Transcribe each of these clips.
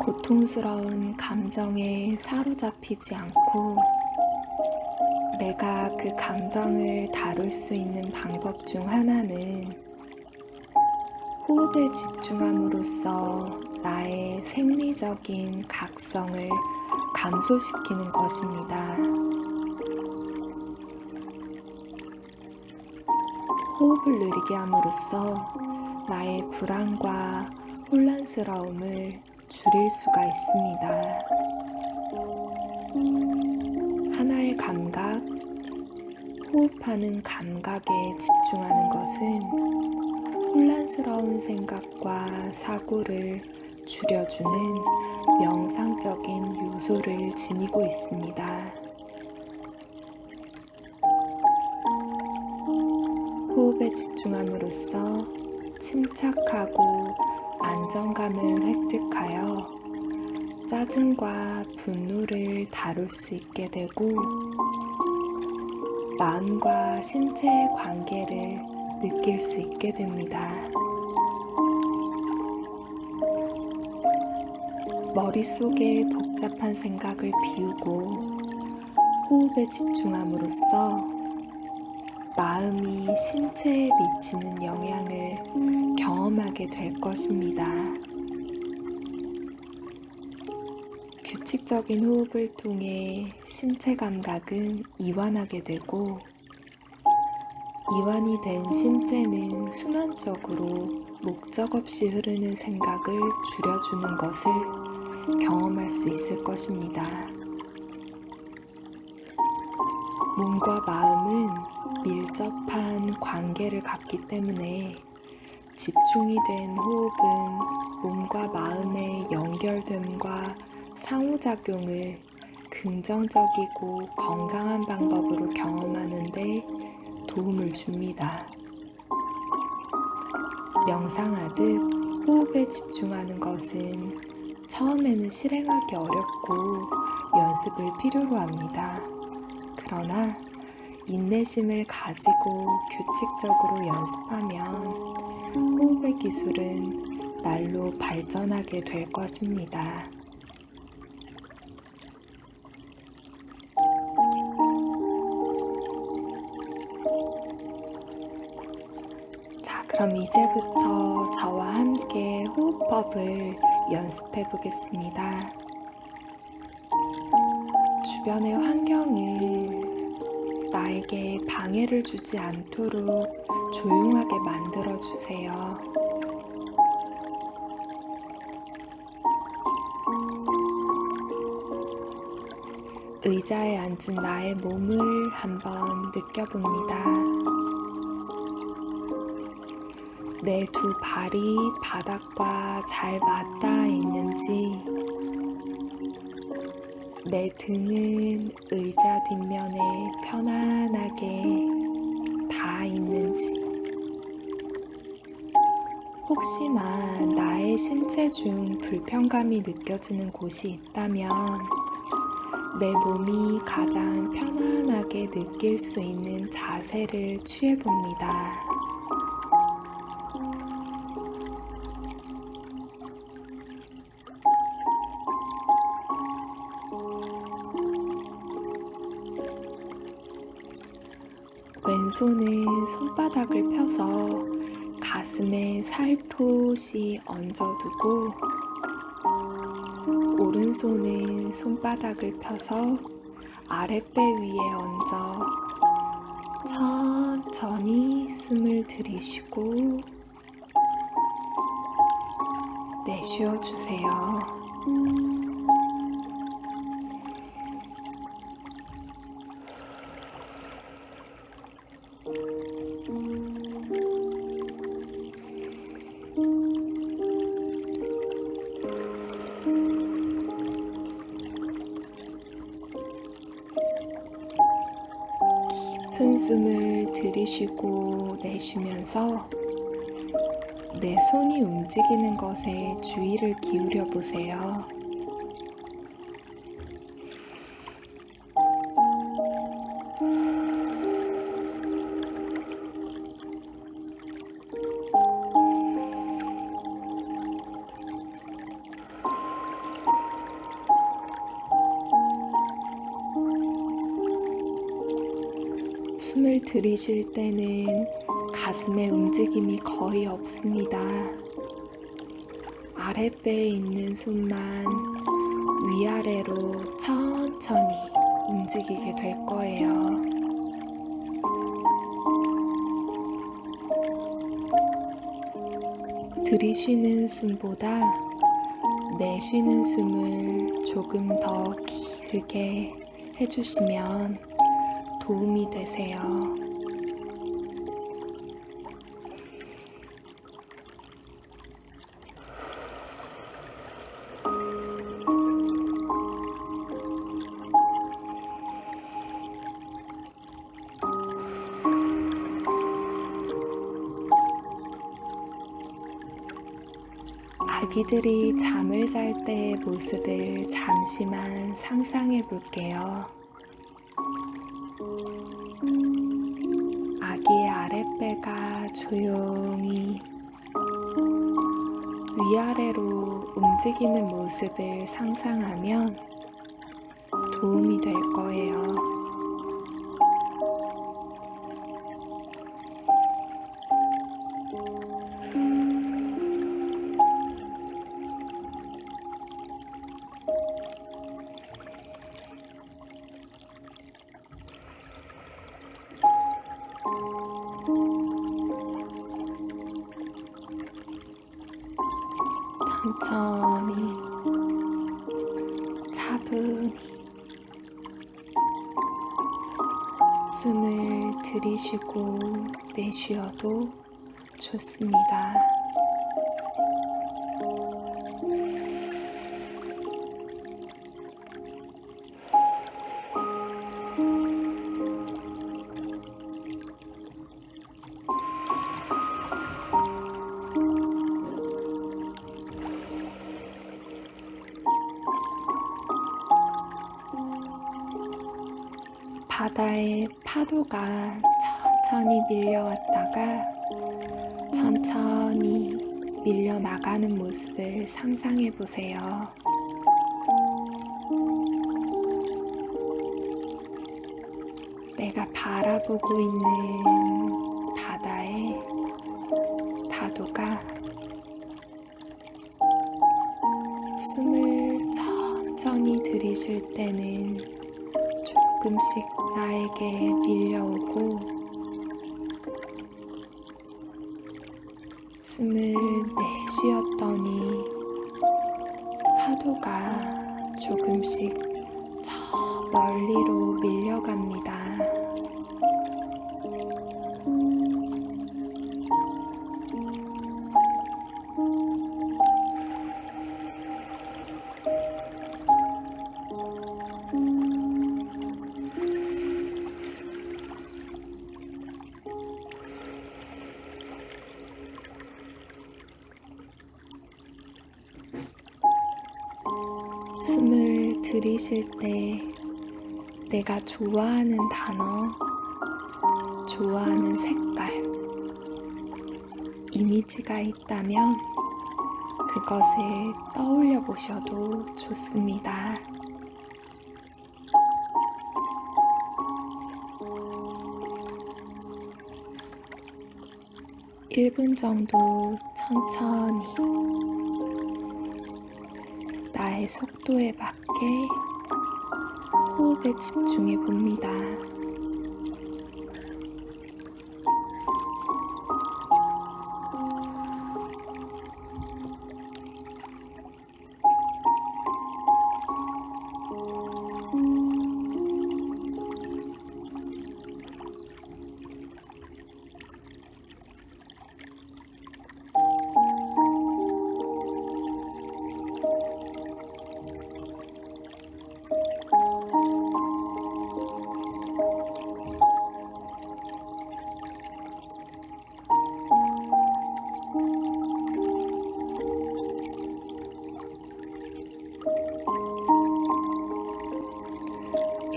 고통스러운 감정에 사로잡히지 않고 내가 그 감정을 다룰 수 있는 방법 중 하나는 호흡에 집중함으로써 나의 생리적인 각성을 감소시키는 것입니다. 호흡을 느리게 함으로써 나의 불안과 혼란스러움을 줄일 수가 있습니다. 하나의 감각, 호흡하는 감각에 집중하는 것은 혼란스러운 생각과 사고를 줄여주는 명상적인 요소를 지니고 있습니다. 호흡에 집중함으로써 침착하고 안정감을 획득하여 짜증과 분노를 다룰 수 있게 되고 마음과 신체의 관계를 느낄 수 있게 됩니다. 머릿속에 복잡한 생각을 비우고 호흡에 집중함으로써 마음이 신체에 미치는 영향을 경험하게 될 것입니다. 규칙적인 호흡을 통해 신체 감각은 이완하게 되고 이완이 된 신체는 순환적으로 목적 없이 흐르는 생각을 줄여주는 것을 경험할 수 있을 것입니다. 몸과 마음은 밀접한 관계를 갖기 때문에 집중이 된 호흡은 몸과 마음의 연결됨과 상호작용을 긍정적이고 건강한 방법으로 경험하는데 도움을 줍니다. 명상하듯 호흡에 집중하는 것은 처음에는 실행하기 어렵고 연습을 필요로 합니다. 그러나 인내심을 가지고 규칙적으로 연습하면 호흡의 기술은 날로 발전하게 될 것입니다. 그럼 이제부터 저와 함께 호흡법을 연습해 보겠습니다. 주변의 환경을 나에게 방해를 주지 않도록 조용하게 만들어 주세요. 의자에 앉은 나의 몸을 한번 느껴봅니다. 내 두 발이 바닥과 잘 맞닿아 있는지, 내 등은 의자 뒷면에 편안하게 닿아 있는지, 혹시나 나의 신체 중 불편감이 느껴지는 곳이 있다면 내 몸이 가장 편안하게 느낄 수 있는 자세를 취해 봅니다. 왼손은 손바닥을 펴서 가슴에 살포시 얹어두고 오른손은 손바닥을 펴서 아랫배 위에 얹어 천천히 숨을 들이쉬고 내쉬어 주세요. 깊은 숨을 들이쉬고 내쉬면서 내 손이 움직이는 것에 주의를 기울여 보세요. 들이쉴 때는 가슴의 움직임이 거의 없습니다. 아랫배에 있는 손만 위아래로 천천히 움직이게 될 거예요. 들이쉬는 숨보다 내쉬는 숨을 조금 더 길게 해주시면 도움이 되세요. 아기들이 잠을 잘 때의 모습을 잠시만 상상해 볼게요. 조용히 위아래로 움직이는 모습을 상상하면 도움이 될 거예요. 천천히 차분히 숨을 들이쉬고 내쉬어도 좋습니다. 바다의 파도가 천천히 밀려왔다가 천천히 밀려나가는 모습을 상상해 보세요. 내가 바라보고 있는 조금씩 나에게 밀려오고 숨을 내쉬었더니 파도가 조금씩 저 멀리로 밀려갑니다. 들이쉴 때 내가 좋아하는 단어, 좋아하는 색깔, 이미지가 있다면 그것을 떠올려 보셔도 좋습니다. 1분 정도 천천히 나의 속도에 맞게 호흡에 집중해 봅니다.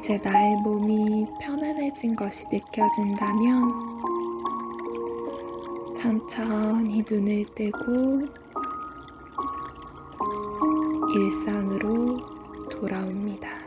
이제 나의 몸이 편안해진 것이 느껴진다면 천천히 눈을 뜨고 일상으로 돌아옵니다.